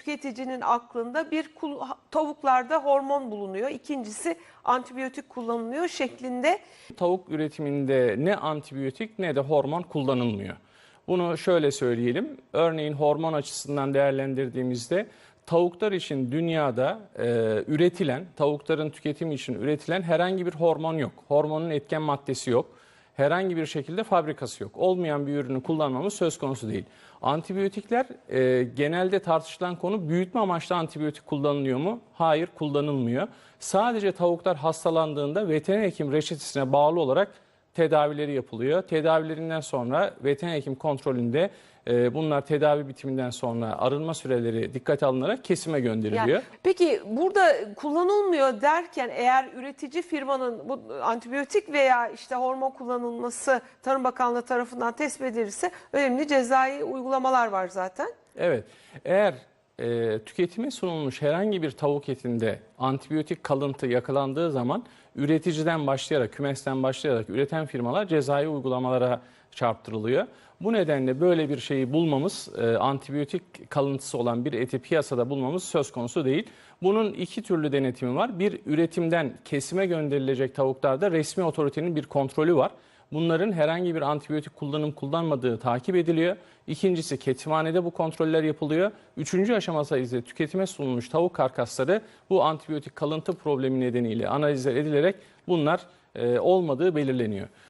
tüketicinin aklında bir tavuklarda hormon bulunuyor. İkincisi antibiyotik kullanılıyor şeklinde. Tavuk üretiminde ne antibiyotik ne de hormon kullanılmıyor. Bunu şöyle söyleyelim. Örneğin hormon açısından değerlendirdiğimizde tavuklar için dünyada e, üretilen, tavukların tüketimi için üretilen herhangi bir hormon yok. Hormonun etken maddesi yok. Herhangi bir şekilde fabrikası yok. Olmayan bir ürünü kullanmamız söz konusu değil. Antibiyotikler e, genelde tartışılan konu büyütme amaçlı antibiyotik kullanılıyor mu? Hayır kullanılmıyor. Sadece tavuklar hastalandığında veteriner hekim reçetesine bağlı olarak tedavileri yapılıyor. Tedavilerinden sonra veteriner hekim kontrolünde e, bunlar tedavi bitiminden sonra arınma süreleri dikkate alınarak kesime gönderiliyor. Yani, peki burada kullanılmıyor derken eğer üretici firmanın bu antibiyotik veya işte hormon kullanılması Tarım Bakanlığı tarafından tespit edilirse önemli cezai uygulamalar var zaten. Evet. Eğer e, tüketime sunulmuş herhangi bir tavuk etinde antibiyotik kalıntı yakalandığı zaman üreticiden başlayarak, kümesten başlayarak üreten firmalar cezai uygulamalara çarptırılıyor. Bu nedenle böyle bir şeyi bulmamız, e, antibiyotik kalıntısı olan bir eti piyasada bulmamız söz konusu değil. Bunun iki türlü denetimi var. Bir üretimden kesime gönderilecek tavuklarda resmi otoritenin bir kontrolü var. Bunların herhangi bir antibiyotik kullanım kullanmadığı takip ediliyor. İkincisi ketimhanede bu kontroller yapılıyor. Üçüncü aşaması ise tüketime sunulmuş tavuk karkasları bu antibiyotik kalıntı problemi nedeniyle analizler edilerek bunlar e, olmadığı belirleniyor.